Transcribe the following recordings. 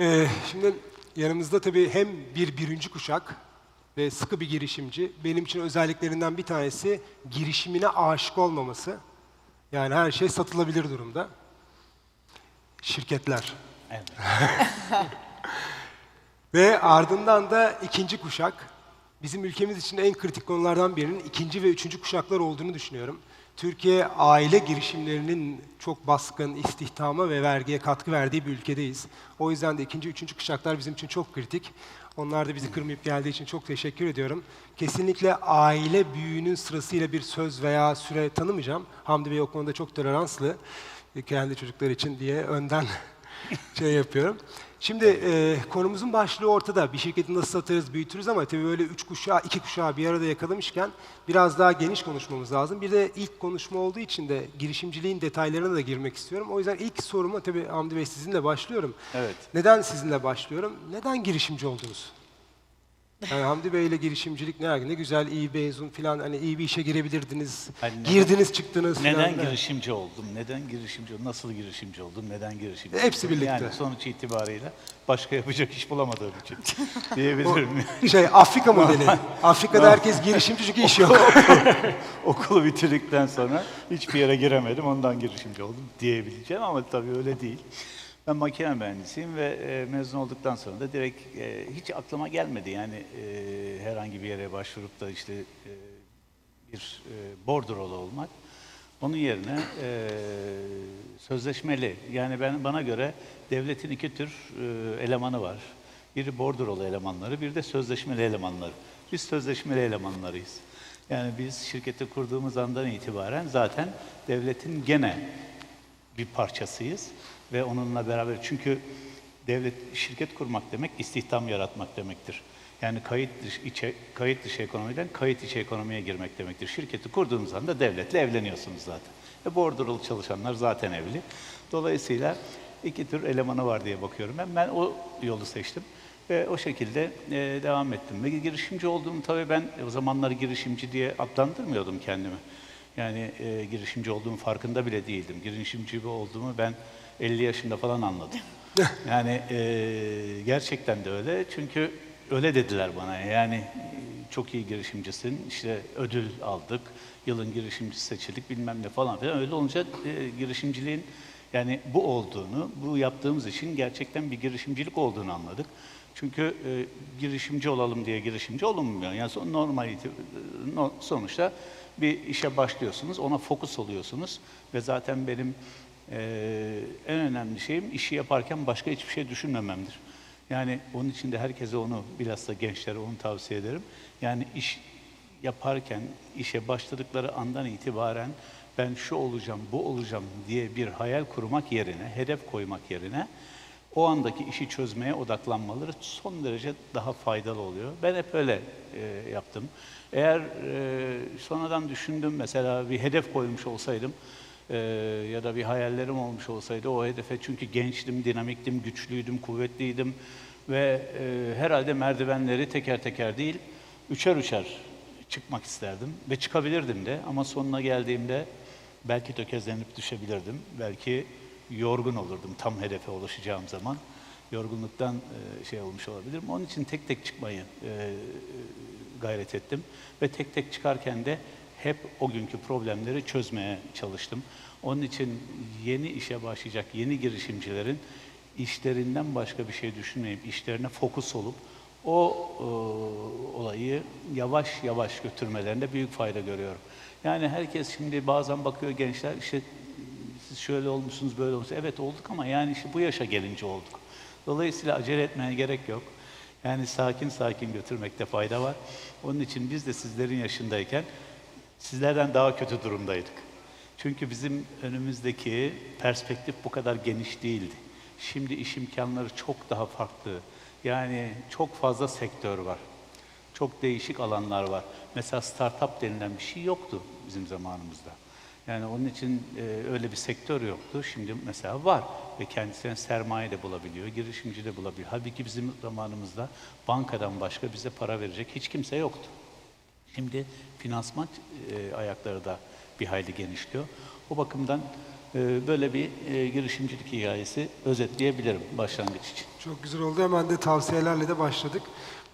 Ee, şimdi yanımızda tabii hem bir birinci kuşak ve sıkı bir girişimci. Benim için özelliklerinden bir tanesi girişimine aşık olmaması. Yani her şey satılabilir durumda. Şirketler. Evet. Ve ardından da ikinci kuşak. Bizim ülkemiz için en kritik konulardan birinin ikinci ve üçüncü kuşaklar olduğunu düşünüyorum. Türkiye aile girişimlerinin çok baskın istihdama ve vergiye katkı verdiği bir ülkedeyiz. O yüzden de ikinci, üçüncü kuşaklar bizim için çok kritik. Onlar da bizi kırmayıp geldiği için çok teşekkür ediyorum. Kesinlikle aile büyüğünün sırasıyla bir söz veya süre tanımayacağım. Hamdi Bey o konuda çok toleranslı. e, Kendi çocuklar için diye önden şey yapıyorum. Şimdi e, konumuzun başlığı ortada. Bir şirketi nasıl satarız, büyütürüz ama tabii böyle üç kuşağı, iki kuşağı bir arada yakalamışken biraz daha geniş konuşmamız lazım. Bir de ilk konuşma olduğu için de girişimciliğin detaylarına da girmek istiyorum. O yüzden ilk soruma tabii Hamdi Bey sizinle başlıyorum. Evet. Neden sizinle başlıyorum? Neden girişimci oldunuz? Yani Hamdi Bey ile girişimcilik ne, ne güzel, iyi mezun falan, hani iyi bir işe girebilirdiniz. Hani neden- Girdiniz, çıktınız falan. Neden girişimci oldum? Neden girişimci oldum? Nasıl girişimci oldum? Neden girişimci Hepsi oldum? birlikte. Yani sonuç itibariyle başka yapacak iş bulamadığım için diyebilirim. Şey, Afrika modeli. Afrika'da herkes girişimci çünkü iş yok. Okulu bitirdikten sonra hiçbir yere giremedim. Ondan girişimci oldum diyebileceğim ama tabii öyle değil. Ben makine mühendisiyim ve e, mezun olduktan sonra da direkt e, hiç aklıma gelmedi. Yani e, herhangi bir yere başvurup da işte bir e, bordrolu olmak. Onun yerine sözleşmeli. Yani ben bana göre devletin iki tür elemanı var. Biri bordrolu elemanları, bir de sözleşmeli elemanları. Biz sözleşmeli elemanlarıyız. Yani biz şirketi kurduğumuz andan itibaren zaten devletin gene bir parçasıyız ve onunla beraber çünkü devlet şirket kurmak demek istihdam yaratmak demektir. Yani kayıt dışı, içe, kayıt dışı ekonomiden kayıt içi ekonomiye girmek demektir. Şirketi kurduğunuz anda devletle evleniyorsunuz zaten. E bordrolu çalışanlar zaten evli. Dolayısıyla iki tür elemanı var diye bakıyorum ben. Ben o yolu seçtim ve o şekilde e, devam ettim. Ve girişimci olduğum tabii ben o zamanlar girişimci diye adlandırmıyordum kendimi. Yani e, girişimci olduğum farkında bile değildim. Girişimci olduğumu ben 50 yaşında falan anladım. Yani e, gerçekten de öyle. Çünkü öyle dediler bana. Yani e, çok iyi girişimcisin. İşte ödül aldık. Yılın girişimcisi seçildik bilmem ne falan filan. Öyle olunca e, girişimciliğin yani bu olduğunu, bu yaptığımız işin gerçekten bir girişimcilik olduğunu anladık. Çünkü e, girişimci olalım diye girişimci olunmuyor. Yani son- normal iti- no- sonuçta bir işe başlıyorsunuz, ona fokus oluyorsunuz ve zaten benim e, en önemli şeyim işi yaparken başka hiçbir şey düşünmememdir. Yani onun için de herkese onu bilhassa gençlere onu tavsiye ederim. Yani iş yaparken işe başladıkları andan itibaren ben şu olacağım, bu olacağım diye bir hayal kurmak yerine, hedef koymak yerine o andaki işi çözmeye odaklanmaları son derece daha faydalı oluyor. Ben hep öyle e, yaptım. Eğer e, sonradan düşündüm mesela bir hedef koymuş olsaydım e, ya da bir hayallerim olmuş olsaydı o hedefe çünkü gençtim, dinamiktim, güçlüydüm, kuvvetliydim ve e, herhalde merdivenleri teker teker değil üçer üçer çıkmak isterdim ve çıkabilirdim de ama sonuna geldiğimde belki tökezlenip düşebilirdim. Belki yorgun olurdum tam hedefe ulaşacağım zaman. Yorgunluktan e, şey olmuş olabilirim. Onun için tek tek çıkmayı e, gayret ettim ve tek tek çıkarken de hep o günkü problemleri çözmeye çalıştım. Onun için yeni işe başlayacak yeni girişimcilerin işlerinden başka bir şey düşünmeyip işlerine fokus olup o e, olayı yavaş yavaş götürmelerinde büyük fayda görüyorum. Yani herkes şimdi bazen bakıyor gençler işte siz şöyle olmuşsunuz böyle olmuşsunuz. Evet olduk ama yani işte bu yaşa gelince olduk. Dolayısıyla acele etmeye gerek yok. Yani sakin sakin götürmekte fayda var. Onun için biz de sizlerin yaşındayken sizlerden daha kötü durumdaydık. Çünkü bizim önümüzdeki perspektif bu kadar geniş değildi. Şimdi iş imkanları çok daha farklı. Yani çok fazla sektör var. Çok değişik alanlar var. Mesela startup denilen bir şey yoktu bizim zamanımızda. Yani onun için e, öyle bir sektör yoktu. Şimdi mesela var ve kendisine sermaye de bulabiliyor, girişimci de bulabiliyor. Halbuki bizim zamanımızda bankadan başka bize para verecek hiç kimse yoktu. Şimdi finansman e, ayakları da bir hayli genişliyor. O bakımdan E, böyle bir e, girişimcilik hikayesi özetleyebilirim başlangıç için. Çok güzel oldu. Hemen de tavsiyelerle de başladık.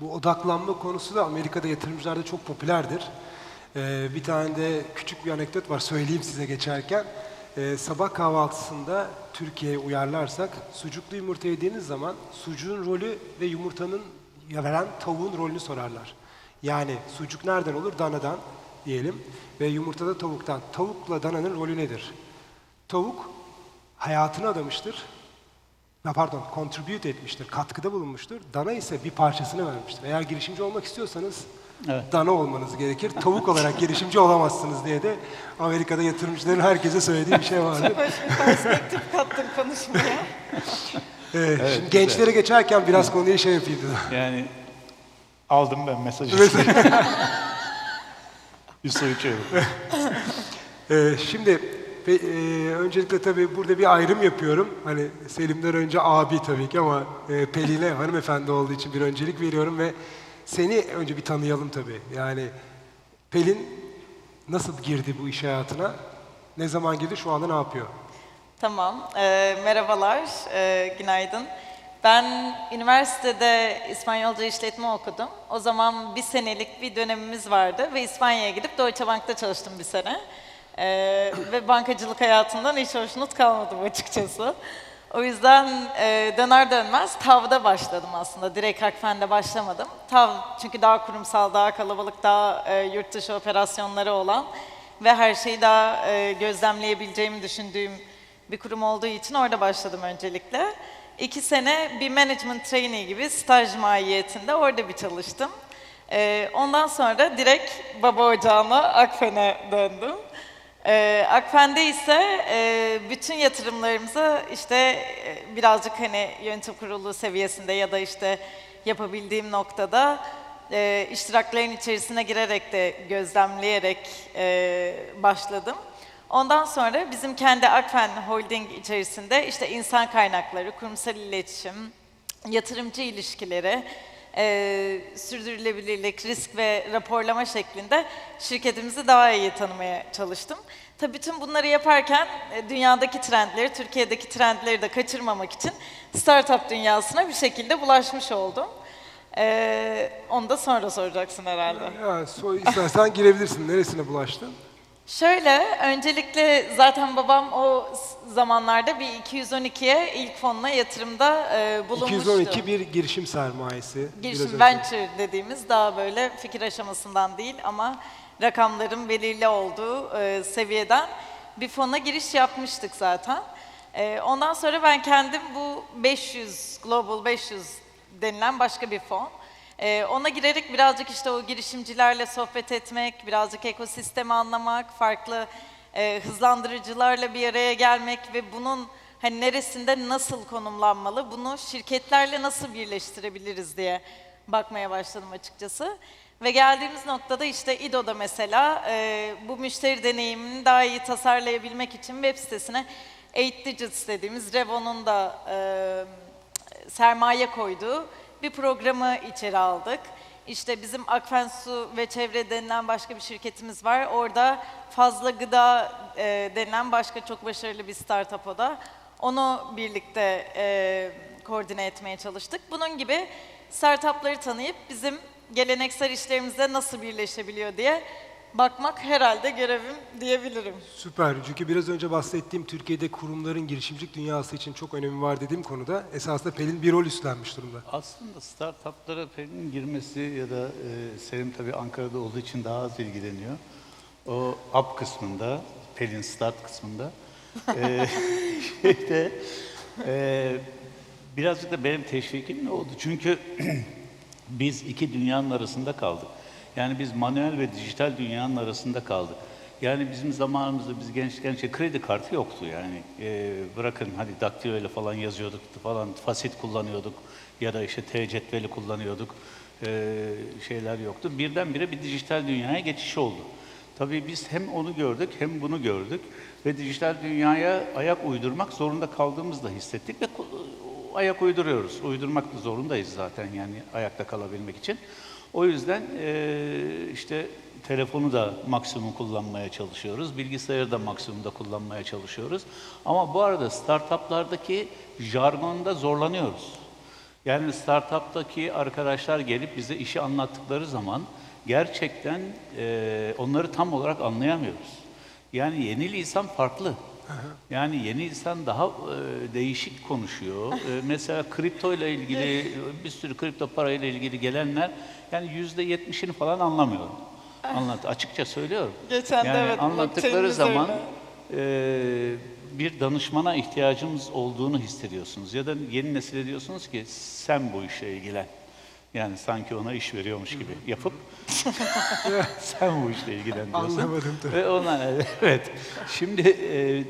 Bu odaklanma konusu da Amerika'da yatırımcılarda çok popülerdir. Ee, bir tane de küçük bir anekdot var söyleyeyim size geçerken. Ee, sabah kahvaltısında Türkiye'ye uyarlarsak sucuklu yumurta yediğiniz zaman sucuğun rolü ve yumurtanın ya veren tavuğun rolünü sorarlar. Yani sucuk nereden olur? Danadan diyelim ve yumurtada tavuktan. Tavukla dananın rolü nedir? Tavuk hayatını adamıştır. Ya pardon, contribute etmiştir, katkıda bulunmuştur. Dana ise bir parçasını vermiştir. Eğer girişimci olmak istiyorsanız Evet. dana olmanız gerekir. Tavuk olarak girişimci olamazsınız diye de Amerika'da yatırımcıların herkese söylediği bir şey vardır. Hoş bir perspektif kattın konuşmaya. Ee, şimdi gençlere geçerken biraz konuyu şey yapayım dedim. Yani aldım ben mesajı. Yusuf içiyorum. Ee, şimdi e, öncelikle tabii burada bir ayrım yapıyorum. Hani Selim'den önce abi tabii ki ama e, Pelin'e hanımefendi olduğu için bir öncelik veriyorum ve seni önce bir tanıyalım tabii. Yani Pelin nasıl girdi bu iş hayatına? Ne zaman girdi? Şu anda ne yapıyor? Tamam, e, merhabalar, e, günaydın. Ben üniversitede İspanyolca işletme okudum. O zaman bir senelik bir dönemimiz vardı ve İspanya'ya gidip Deutsche Bank'ta çalıştım bir sene. E, ve bankacılık hayatından hiç hoşnut kalmadım açıkçası. O yüzden e, döner dönmez TAV'da başladım aslında. Direkt Akfen'de başlamadım. TAV çünkü daha kurumsal, daha kalabalık, daha e, yurt dışı operasyonları olan ve her şeyi daha e, gözlemleyebileceğimi düşündüğüm bir kurum olduğu için orada başladım öncelikle. İki sene bir management trainee gibi staj mahiyetinde orada bir çalıştım. E, ondan sonra direkt baba ocağına Akfen'e döndüm. Ee, Akfen'de ise e, bütün yatırımlarımızı işte e, birazcık hani yönetim kurulu seviyesinde ya da işte yapabildiğim noktada e, iştiraklerin içerisine girerek de gözlemleyerek e, başladım. Ondan sonra bizim kendi Akfen Holding içerisinde işte insan kaynakları, kurumsal iletişim, yatırımcı ilişkileri, e, sürdürülebilirlik, risk ve raporlama şeklinde şirketimizi daha iyi tanımaya çalıştım. Tabii bütün bunları yaparken e, dünyadaki trendleri, Türkiye'deki trendleri de kaçırmamak için startup dünyasına bir şekilde bulaşmış oldum. E, onu da sonra soracaksın herhalde. Ya, so, istersen girebilirsin. Neresine bulaştın? Şöyle, öncelikle zaten babam o zamanlarda bir 212'ye ilk fonla yatırımda e, bulunmuştu. 212 bir girişim sermayesi. Biraz Girişim önce. venture dediğimiz daha böyle fikir aşamasından değil ama rakamların belirli olduğu e, seviyeden bir fona giriş yapmıştık zaten. E, ondan sonra ben kendim bu 500, Global 500 denilen başka bir fon. E, ona girerek birazcık işte o girişimcilerle sohbet etmek, birazcık ekosistemi anlamak, farklı e, hızlandırıcılarla bir araya gelmek ve bunun hani neresinde nasıl konumlanmalı, bunu şirketlerle nasıl birleştirebiliriz diye bakmaya başladım açıkçası. Ve geldiğimiz noktada işte İDO'da mesela e, bu müşteri deneyimini daha iyi tasarlayabilmek için web sitesine 8 Digits dediğimiz Revo'nun da e, sermaye koyduğu bir programı içeri aldık. İşte bizim Akfen Su ve Çevre denilen başka bir şirketimiz var. Orada Fazla Gıda e, denilen başka çok başarılı bir startup o da. Onu birlikte e, koordine etmeye çalıştık. Bunun gibi startupları tanıyıp bizim geleneksel işlerimizle nasıl birleşebiliyor diye bakmak herhalde görevim diyebilirim. Süper. Çünkü biraz önce bahsettiğim Türkiye'de kurumların girişimcilik dünyası için çok önemi var dediğim konuda esasında Pelin bir rol üstlenmiş durumda. Aslında startuplara Pelin'in girmesi ya da e, Selim tabii Ankara'da olduğu için daha az ilgileniyor. O up kısmında, Pelin start kısmında e, şeyde e, birazcık da benim teşvikim ne oldu? Çünkü biz iki dünyanın arasında kaldık. Yani biz manuel ve dijital dünyanın arasında kaldık. Yani bizim zamanımızda biz gençken şey, kredi kartı yoktu yani. Ee, bırakın hadi daktilo ile falan yazıyorduk falan, fasit kullanıyorduk ya da işte T cetveli kullanıyorduk. Ee, şeyler yoktu. Birdenbire bir dijital dünyaya geçiş oldu. Tabii biz hem onu gördük hem bunu gördük ve dijital dünyaya ayak uydurmak zorunda kaldığımızı da hissettik ve ayak uyduruyoruz. Uydurmak da zorundayız zaten yani ayakta kalabilmek için. O yüzden eee, işte telefonu da maksimum kullanmaya çalışıyoruz. Bilgisayarı da maksimumda kullanmaya çalışıyoruz. Ama bu arada startuplardaki jargonda zorlanıyoruz. Yani startuptaki arkadaşlar gelip bize işi anlattıkları zaman gerçekten e, onları tam olarak anlayamıyoruz. Yani yeni lisan farklı. Yani yeni insan daha e, değişik konuşuyor. E, mesela kripto ile ilgili bir sürü kripto parayla ilgili gelenler yani yüzde yetmişini falan anlamıyorum. Anlat açıkça söylüyorum. Geçen de yani evet, anlattıkları zaman e, bir danışmana ihtiyacımız olduğunu hissediyorsunuz. Ya da yeni nesile diyorsunuz ki sen bu işle ilgilen. Yani sanki ona iş veriyormuş gibi yapıp sen bu işle ilgilen diyorsun. Anlamadım tabii. Ve ona evet. Şimdi e,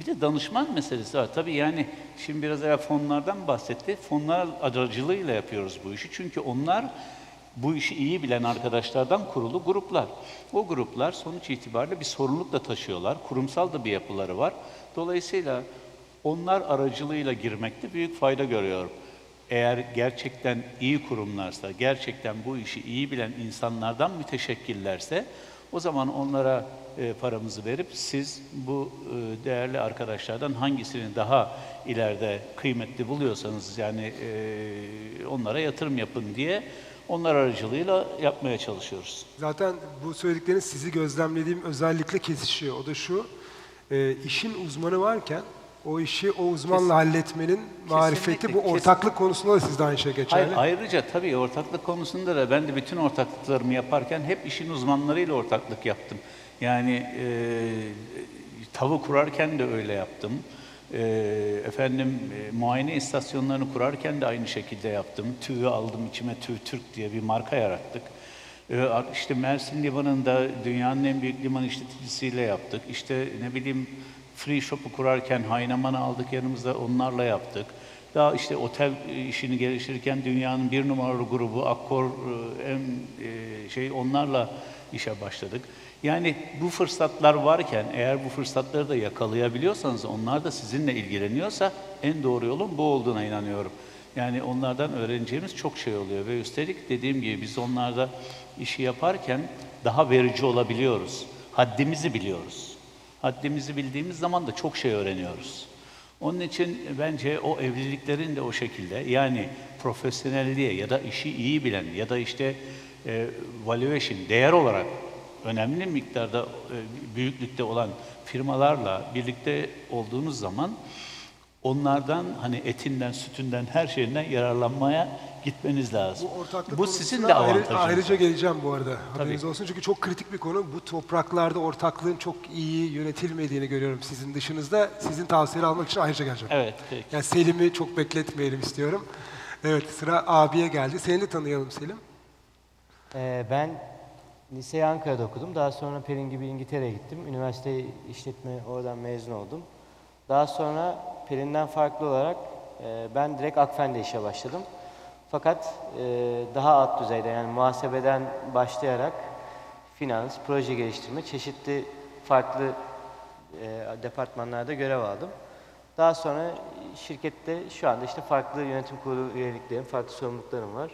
bir de danışman meselesi var. Tabii yani şimdi biraz evvel fonlardan bahsetti. Fonlar aracılığıyla yapıyoruz bu işi. Çünkü onlar bu işi iyi bilen arkadaşlardan kurulu gruplar. O gruplar sonuç itibariyle bir sorumluluk da taşıyorlar. Kurumsal da bir yapıları var. Dolayısıyla onlar aracılığıyla girmekte büyük fayda görüyorum. Eğer gerçekten iyi kurumlarsa, gerçekten bu işi iyi bilen insanlardan müteşekkillerse o zaman onlara e, paramızı verip siz bu e, değerli arkadaşlardan hangisini daha ileride kıymetli buluyorsanız yani e, onlara yatırım yapın diye onlar aracılığıyla yapmaya çalışıyoruz. Zaten bu söyledikleriniz sizi gözlemlediğim özellikle kesişiyor. O da şu, e, işin uzmanı varken o işi o uzmanla halletmenin marifeti bu kesinlikle. ortaklık konusunda da sizde aynı şey geçerli. Hayır, ayrıca tabii ortaklık konusunda da ben de bütün ortaklıklarımı yaparken hep işin uzmanlarıyla ortaklık yaptım. Yani e, tavı kurarken de öyle yaptım. E, efendim e, muayene istasyonlarını kurarken de aynı şekilde yaptım. TÜV'ü aldım içime TÜV Türk diye bir marka yarattık. E, işte Mersin Limanı'nda dünyanın en büyük liman işleticisiyle yaptık. İşte ne bileyim Free Shop'u kurarken Haynaman'ı aldık yanımızda onlarla yaptık. Daha işte otel işini geliştirirken dünyanın bir numaralı grubu Akkor en e, şey onlarla işe başladık. Yani bu fırsatlar varken eğer bu fırsatları da yakalayabiliyorsanız onlar da sizinle ilgileniyorsa en doğru yolun bu olduğuna inanıyorum. Yani onlardan öğreneceğimiz çok şey oluyor ve üstelik dediğim gibi biz onlarda işi yaparken daha verici olabiliyoruz. Haddimizi biliyoruz. Haddimizi bildiğimiz zaman da çok şey öğreniyoruz. Onun için bence o evliliklerin de o şekilde yani profesyonelliğe ya da işi iyi bilen ya da işte e, valuation, değer olarak önemli miktarda e, büyüklükte olan firmalarla birlikte olduğunuz zaman onlardan hani etinden, sütünden, her şeyinden yararlanmaya gitmeniz lazım. Bu ortaklık Bu sizin de ayrı- avantajınız. ayrıca geleceğim bu arada. Haberiniz Tabii. olsun çünkü çok kritik bir konu. Bu topraklarda ortaklığın çok iyi yönetilmediğini görüyorum sizin dışınızda. Sizin tavsiyeleri almak için ayrıca geleceğim. Evet, peki. Yani Selim'i çok bekletmeyelim istiyorum. Evet sıra abiye geldi. Seni de tanıyalım Selim. Ee, ben liseyi Ankara'da okudum. Daha sonra Pelin gibi İngiltere'ye gittim. Üniversite işletme oradan mezun oldum. Daha sonra Pelin'den farklı olarak e, ben direkt Akfen'de işe başladım. Fakat e, daha alt düzeyde yani muhasebeden başlayarak finans, proje geliştirme, çeşitli farklı e, departmanlarda görev aldım. Daha sonra şirkette şu anda işte farklı yönetim kurulu üyeliklerim, farklı sorumluluklarım var.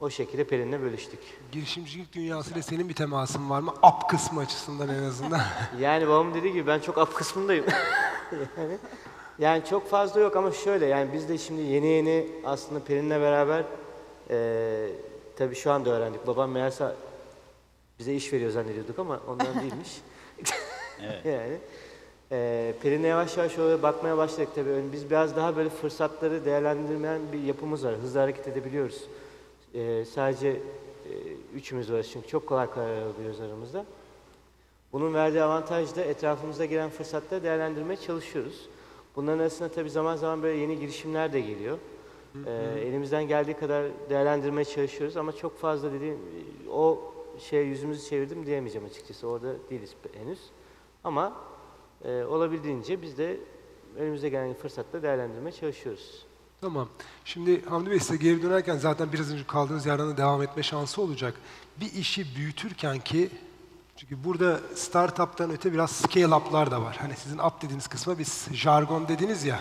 O şekilde Pelin'le bölüştük. Girişimcilik dünyasıyla senin bir temasın var mı? Ap kısmı açısından en azından. Yani babam dediği gibi ben çok up kısmındayım. yani, yani çok fazla yok ama şöyle yani biz de şimdi yeni yeni aslında Pelin'le beraber eee tabii şu anda öğrendik. Babam meğerse bize iş veriyor zannediyorduk ama ondan değilmiş. yani eee Pelin'le yavaş yavaş oraya bakmaya başladık tabii. Ön- Biz biraz daha böyle fırsatları değerlendirmeyen bir yapımız var. Hızlı hareket edebiliyoruz. Eee, sadece eee, üçümüz var çünkü çok kolay karar alabiliyoruz aramızda. Bunun verdiği avantaj da etrafımıza gelen fırsatları değerlendirmeye çalışıyoruz. Bunların arasında tabii zaman zaman böyle yeni girişimler de geliyor. Ee, elimizden geldiği kadar değerlendirmeye çalışıyoruz ama çok fazla dediğim o şeye yüzümüzü çevirdim diyemeyeceğim açıkçası. Orada değiliz henüz. Ama e, olabildiğince biz de önümüze gelen fırsatları değerlendirmeye çalışıyoruz. Tamam. Şimdi Hamdi Bey size geri dönerken zaten biraz önce kaldığınız yerden de devam etme şansı olacak. Bir işi büyütürken ki çünkü burada startup'tan öte biraz scale up'lar da var. Hani sizin up dediğiniz kısma biz jargon dediniz ya.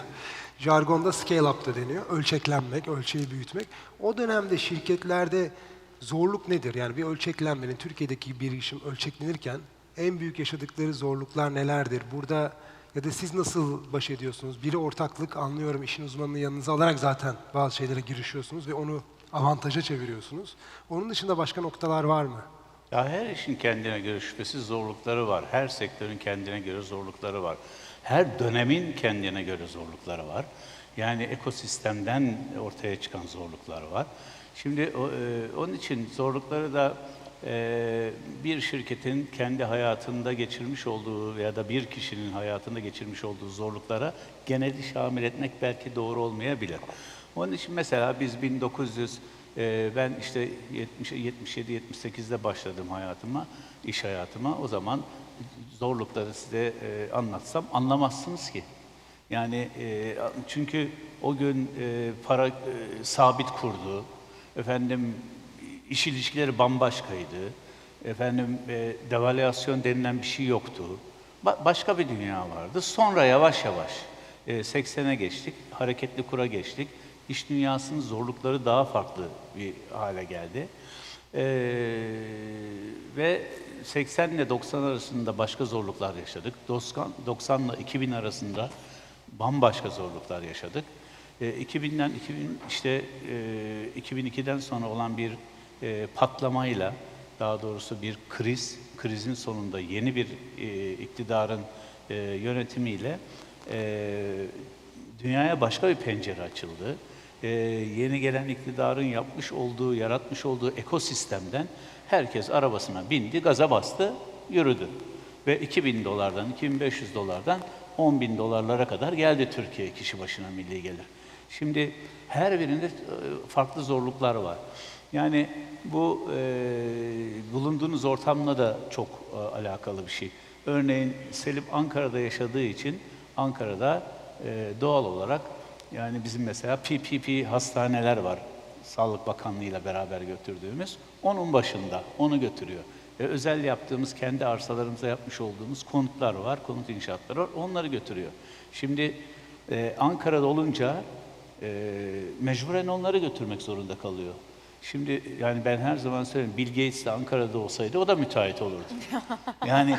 Jargonda scale up da deniyor. Ölçeklenmek, ölçeği büyütmek. O dönemde şirketlerde zorluk nedir? Yani bir ölçeklenmenin, Türkiye'deki bir girişim ölçeklenirken en büyük yaşadıkları zorluklar nelerdir? Burada ya da siz nasıl baş ediyorsunuz? Biri ortaklık, anlıyorum işin uzmanını yanınıza alarak zaten bazı şeylere girişiyorsunuz ve onu avantaja çeviriyorsunuz. Onun dışında başka noktalar var mı? Ya her işin kendine göre şüphesiz zorlukları var. Her sektörün kendine göre zorlukları var. Her dönemin kendine göre zorlukları var. Yani ekosistemden ortaya çıkan zorluklar var. Şimdi e, onun için zorlukları da e, bir şirketin kendi hayatında geçirmiş olduğu veya da bir kişinin hayatında geçirmiş olduğu zorluklara geneli şamil etmek belki doğru olmayabilir. Onun için mesela biz 1900 ee, ben işte 70 77-78'de başladım hayatıma, iş hayatıma. O zaman zorlukları size e, anlatsam anlamazsınız ki. Yani e, çünkü o gün e, para sabit kurdu. Efendim iş ilişkileri bambaşkaydı. Efendim e, devalüasyon denilen bir şey yoktu. Ba- başka bir dünya vardı. Sonra yavaş yavaş e, 80'e geçtik, hareketli kura geçtik. İş dünyasının zorlukları daha farklı bir hale geldi. Ee, ve 80 ile 90 arasında başka zorluklar yaşadık. 90, 90 ile 2000 arasında bambaşka zorluklar yaşadık. Ee, 2000'den 2000 işte e, 2002'den sonra olan bir e, patlamayla daha doğrusu bir kriz, krizin sonunda yeni bir e, iktidarın e, yönetimiyle e, dünyaya başka bir pencere açıldı. Ee, yeni gelen iktidarın yapmış olduğu, yaratmış olduğu ekosistemden herkes arabasına bindi, gaza bastı, yürüdü. Ve 2000 dolardan, 2500 dolardan 10 bin dolarlara kadar geldi Türkiye kişi başına milli gelir. Şimdi her birinde e, farklı zorluklar var. Yani bu e, bulunduğunuz ortamla da çok e, alakalı bir şey. Örneğin Selim Ankara'da yaşadığı için Ankara'da e, doğal olarak yani bizim mesela PPP hastaneler var. Sağlık Bakanlığı ile beraber götürdüğümüz. Onun başında, onu götürüyor. Ve özel yaptığımız, kendi arsalarımıza yapmış olduğumuz konutlar var, konut inşaatları var. Onları götürüyor. Şimdi e, Ankara'da olunca e, mecburen onları götürmek zorunda kalıyor. Şimdi yani ben her zaman söylüyorum Bill Gates de Ankara'da olsaydı o da müteahhit olurdu. Yani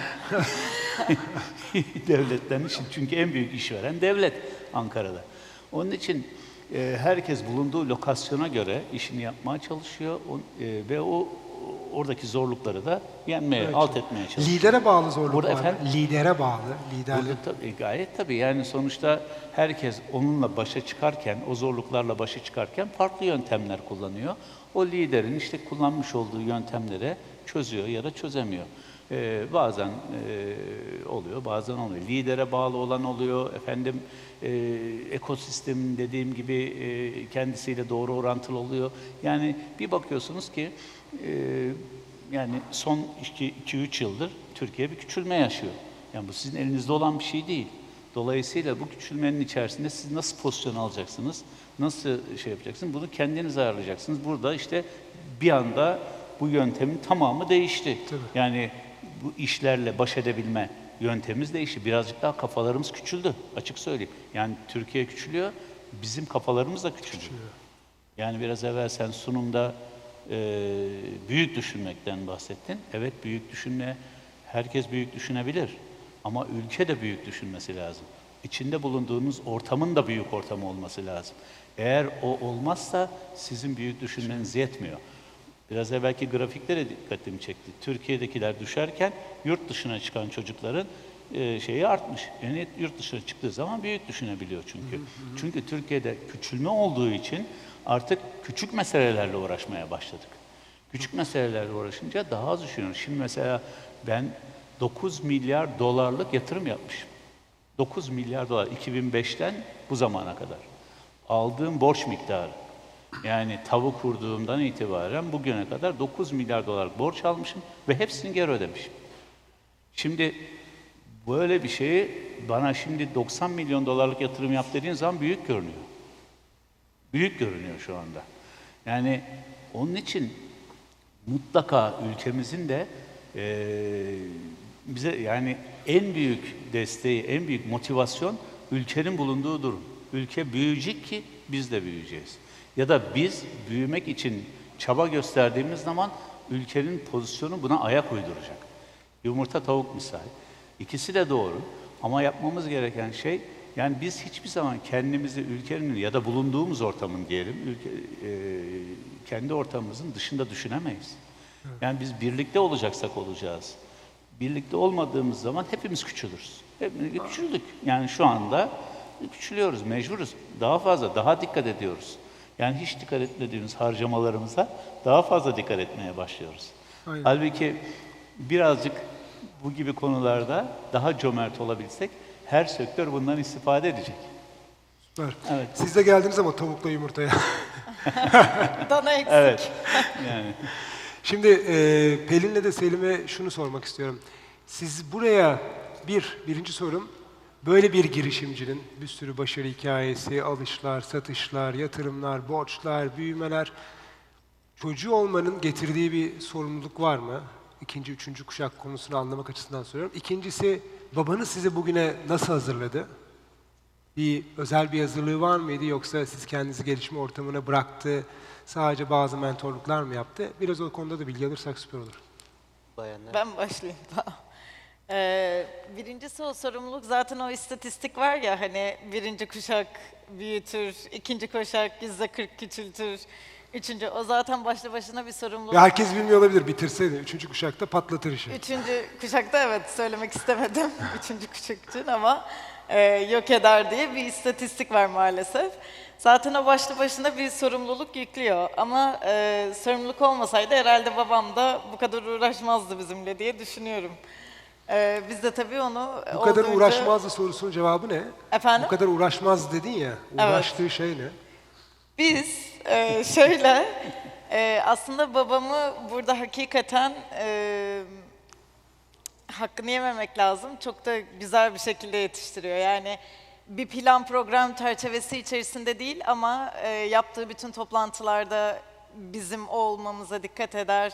devletten için çünkü en büyük işveren devlet Ankara'da. Onun için e, herkes bulunduğu lokasyona göre işini yapmaya çalışıyor O- e, ve o oradaki zorlukları da yenmeye, alt etmeye çalışıyor. Lidere bağlı zorluk Burada efendim? Lidere bağlı, liderlik. Burada tabii, gayet tabii yani sonuçta herkes onunla başa çıkarken, o zorluklarla başa çıkarken farklı yöntemler kullanıyor. O liderin işte kullanmış olduğu yöntemlere çözüyor ya da çözemiyor. Ee, bazen e, oluyor, bazen olmuyor. Lidere bağlı olan oluyor, efendim e, ekosistemin dediğim gibi e, kendisiyle doğru orantılı oluyor. Yani bir bakıyorsunuz ki e, yani son 2-3 yıldır Türkiye bir küçülme yaşıyor. Yani bu sizin elinizde olan bir şey değil. Dolayısıyla bu küçülmenin içerisinde siz nasıl pozisyon alacaksınız, nasıl şey yapacaksınız, bunu kendiniz ayarlayacaksınız. Burada işte bir anda bu yöntemin tamamı değişti. Yani bu işlerle baş edebilme yöntemimiz değişti. Birazcık daha kafalarımız küçüldü, açık söyleyeyim. Yani Türkiye küçülüyor, bizim kafalarımız da küçülüyor. Yani biraz evvel sen sunumda e, büyük düşünmekten bahsettin. Evet büyük düşünme, herkes büyük düşünebilir. Ama ülke de büyük düşünmesi lazım. İçinde bulunduğunuz ortamın da büyük ortam olması lazım. Eğer o olmazsa sizin büyük düşünmeniz yetmiyor. Biraz evvelki grafiklere dikkatimi çekti. Türkiye'dekiler düşerken yurt dışına çıkan çocukların e, şeyi artmış. Yani yurt dışına çıktığı zaman büyük düşünebiliyor çünkü. Çünkü Türkiye'de küçülme olduğu için artık küçük meselelerle uğraşmaya başladık. Küçük meselelerle uğraşınca daha az düşünüyoruz. Şimdi mesela ben 9 milyar dolarlık yatırım yapmışım. 9 milyar dolar 2005'ten bu zamana kadar. Aldığım borç miktarı. Yani tavuk kurduğumdan itibaren bugüne kadar 9 milyar dolar borç almışım ve hepsini geri ödemişim. Şimdi böyle bir şeyi bana şimdi 90 milyon dolarlık yatırım yap dediğin zaman büyük görünüyor. Büyük görünüyor şu anda. Yani onun için mutlaka ülkemizin de eee, bize yani en büyük desteği, en büyük motivasyon ülkenin bulunduğu durum. Ülke büyüyecek ki biz de büyüyeceğiz. Ya da biz büyümek için çaba gösterdiğimiz zaman ülkenin pozisyonu buna ayak uyduracak. Yumurta tavuk misali. İkisi de doğru ama yapmamız gereken şey yani biz hiçbir zaman kendimizi ülkenin ya da bulunduğumuz ortamın diyelim ülke, e, kendi ortamımızın dışında düşünemeyiz. Yani biz birlikte olacaksak olacağız. Birlikte olmadığımız zaman hepimiz küçülürüz. Hepimiz küçüldük. Yani şu anda küçülüyoruz, mecburuz. Daha fazla, daha dikkat ediyoruz. Yani hiç dikkat etmediğimiz harcamalarımıza daha fazla dikkat etmeye başlıyoruz. Aynen. Halbuki birazcık bu gibi konularda daha cömert olabilsek her sektör bundan istifade edecek. Süper. Evet. Siz de geldiniz ama tavukla yumurtaya. Dana eksik. Evet. Yani Şimdi e, Pelin'le de Selim'e şunu sormak istiyorum. Siz buraya bir, birinci sorum, böyle bir girişimcinin bir sürü başarı hikayesi, alışlar, satışlar, yatırımlar, borçlar, büyümeler, çocuğu olmanın getirdiği bir sorumluluk var mı? İkinci, üçüncü kuşak konusunu anlamak açısından soruyorum. İkincisi, babanız sizi bugüne nasıl hazırladı? Bir özel bir hazırlığı var mıydı yoksa siz kendinizi gelişme ortamına bıraktı, sadece bazı mentorluklar mı yaptı? Biraz o konuda da bilgi alırsak süper olur. Bayanlar. Ben başlayayım daha. Ee, birincisi o sorumluluk zaten o istatistik var ya hani birinci kuşak büyütür, ikinci kuşak yüzde kırk küçültür, üçüncü o zaten başlı başına bir sorumluluk. Ya herkes bilmiyor olabilir, bitirseydi. Üçüncü kuşakta patlatır işi. Üçüncü kuşakta evet söylemek istemedim üçüncü kuşak için ama e, yok eder diye bir istatistik var maalesef. Zaten o başlı başına bir sorumluluk yüklüyor ama e, sorumluluk olmasaydı herhalde babam da bu kadar uğraşmazdı bizimle diye düşünüyorum. E, biz de tabii onu Bu kadar olduğunca- uğraşmazdı sorusunun cevabı ne? Efendim? Bu kadar uğraşmaz dedin ya, uğraştığı şey ne? Biz e, şöyle e, aslında babamı burada hakikaten e, hakkını yememek lazım. Çok da güzel bir şekilde yetiştiriyor. Yani bir plan program çerçevesi içerisinde değil ama e, yaptığı bütün toplantılarda bizim olmamıza dikkat eder.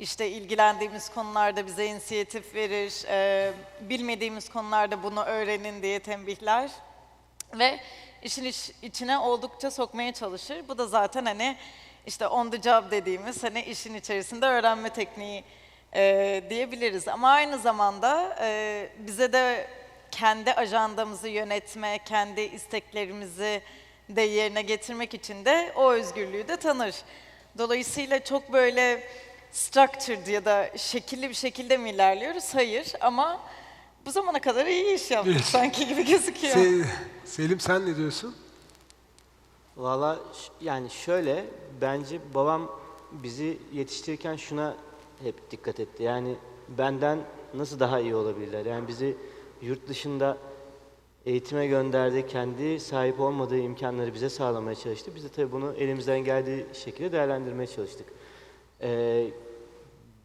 İşte ilgilendiğimiz konularda bize inisiyatif verir. E, bilmediğimiz konularda bunu öğrenin diye tembihler ve işin iç- içine oldukça sokmaya çalışır. Bu da zaten hani işte on the job dediğimiz hani işin içerisinde öğrenme tekniği e, diyebiliriz. Ama aynı zamanda e, bize de kendi ajandamızı yönetme, kendi isteklerimizi de yerine getirmek için de o özgürlüğü de tanır. Dolayısıyla çok böyle structured ya da şekilli bir şekilde mi ilerliyoruz? Hayır ama bu zamana kadar iyi iş yaptık Evet. sanki gibi gözüküyor. Se- Selim sen ne diyorsun? Valla ş- yani şöyle bence babam bizi yetiştirirken şuna hep dikkat etti. Yani benden nasıl daha iyi olabilirler? Yani bizi yurt dışında eğitime gönderdi. Kendi sahip olmadığı imkanları bize sağlamaya çalıştı. Biz de tabii bunu elimizden geldiği şekilde değerlendirmeye çalıştık. Ee,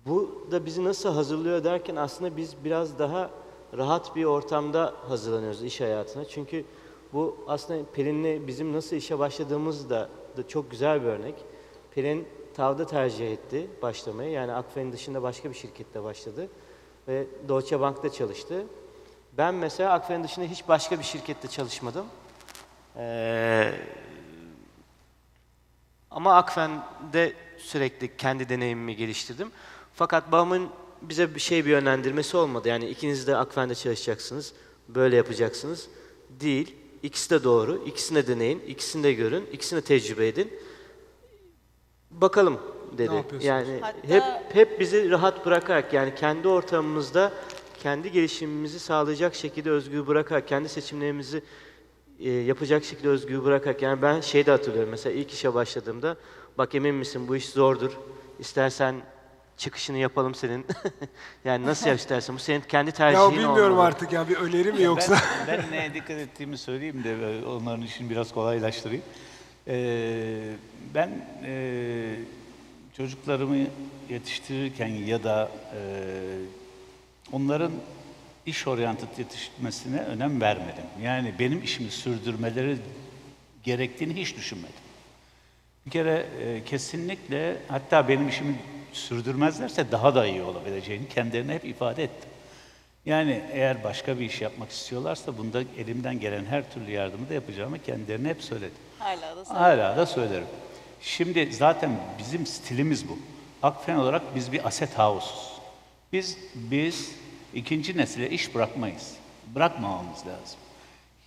bu da bizi nasıl hazırlıyor derken aslında biz biraz daha rahat bir ortamda hazırlanıyoruz iş hayatına. Çünkü bu aslında Pelin'le bizim nasıl işe başladığımız da, da çok güzel bir örnek. Pelin Tav'da tercih etti başlamayı. Yani Akfen'in dışında başka bir şirkette başladı. Ve Deutsche Bank'ta çalıştı. Ben mesela Akfen'in dışında hiç başka bir şirkette çalışmadım. Ee, ama Akfen'de sürekli kendi deneyimimi geliştirdim. Fakat babamın bize bir şey bir yönlendirmesi olmadı. Yani ikiniz de Akfen'de çalışacaksınız, böyle yapacaksınız. Değil. İkisi de doğru. İkisini de deneyin, ikisini de görün, ikisini de tecrübe edin. Bakalım dedi. Yani Hatta- hep hep bizi rahat bırakarak yani kendi ortamımızda kendi gelişimimizi sağlayacak şekilde özgür bırakarak kendi seçimlerimizi e, yapacak şekilde özgür bırakarak yani ben şey de hatırlıyorum mesela ilk işe başladığımda bak emin misin bu iş zordur istersen çıkışını yapalım senin yani nasıl yap istersen bu senin kendi tercihin Ya bilmiyorum olmalı. artık ya bir öneri mi yoksa? Ben, ben neye dikkat ettiğimi söyleyeyim de e, onların işini biraz kolaylaştırayım. Ee, ben e, çocuklarımı yetiştirirken ya da e, onların iş oryantıt yetişmesine önem vermedim. Yani benim işimi sürdürmeleri gerektiğini hiç düşünmedim. Bir kere e, kesinlikle hatta benim işimi sürdürmezlerse daha da iyi olabileceğini kendilerine hep ifade ettim. Yani eğer başka bir iş yapmak istiyorlarsa bunda elimden gelen her türlü yardımı da yapacağımı kendilerine hep söyledim. Hala da. Hala da söylerim. Şimdi zaten bizim stilimiz bu. Akfen olarak biz bir aset house'uz. Biz, biz ikinci nesile iş bırakmayız. Bırakmamamız lazım.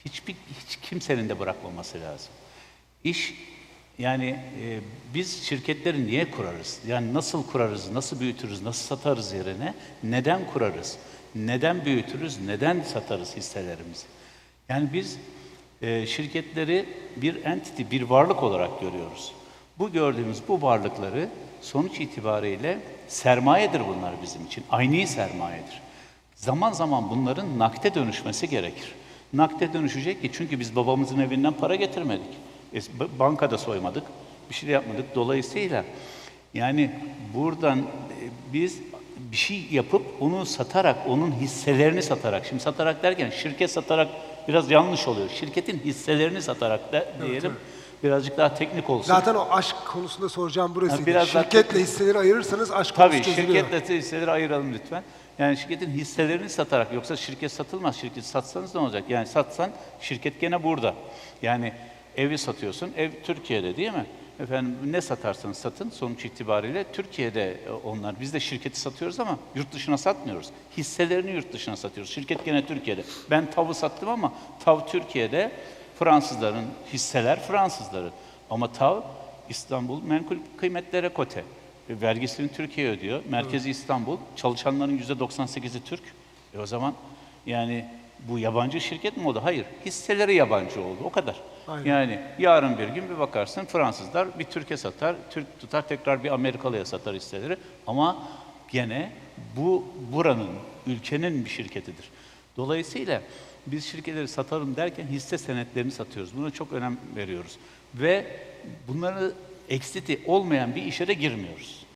Hiçbir, hiç kimsenin de bırakmaması lazım. İş yani e, biz şirketleri niye kurarız? Yani nasıl kurarız, nasıl büyütürüz, nasıl satarız yerine? Neden kurarız? Neden büyütürüz, neden satarız hisselerimizi? Yani biz e, şirketleri bir entity, bir varlık olarak görüyoruz. Bu gördüğümüz bu varlıkları sonuç itibariyle sermayedir bunlar bizim için. Aynı sermayedir. Zaman zaman bunların nakde dönüşmesi gerekir. Nakde dönüşecek ki çünkü biz babamızın evinden para getirmedik. Bankada soymadık, bir şey de yapmadık. Dolayısıyla yani buradan e, biz bir şey yapıp onu satarak, onun hisselerini satarak, şimdi satarak derken şirket satarak biraz yanlış oluyor. Şirketin hisselerini satarak da diyelim birazcık daha teknik olsun. Zaten o aşk konusunda soracağım biraz daha- Şirketle hisseleri ayırırsanız aşk Tabii konusu çözülüyor. şirketle hisseleri ayıralım lütfen. Yani şirketin hisselerini satarak yoksa şirket satılmaz. Şirket satsanız ne olacak? Yani satsan şirket gene burada. Yani evi satıyorsun. Ev Türkiye'de değil mi? Efendim ne satarsanız satın sonuç itibariyle Türkiye'de e, onlar. Biz de şirketi satıyoruz ama yurt dışına satmıyoruz. Hisselerini yurt dışına satıyoruz. Şirket gene Türkiye'de. Ben TAV'ı sattım ama TAV Türkiye'de Fransızların hisseler Fransızları. Ama TAV İstanbul menkul kıymetlere kote. E, Vergisini Türkiye ödüyor. Merkezi İstanbul. Çalışanların yüzde 98'i Türk. E o zaman yani bu yabancı şirket mi oldu? Hayır. Hisseleri yabancı oldu. O kadar. Aynen. Yani yarın bir gün bir bakarsın Fransızlar bir Türkiye satar, Türk tutar tekrar bir Amerikalıya satar hisseleri. Ama gene bu buranın, ülkenin bir şirketidir. Dolayısıyla biz şirketleri satalım derken hisse senetlerini satıyoruz. Buna çok önem veriyoruz. Ve bunları eksiti olmayan bir işe de girmiyoruz.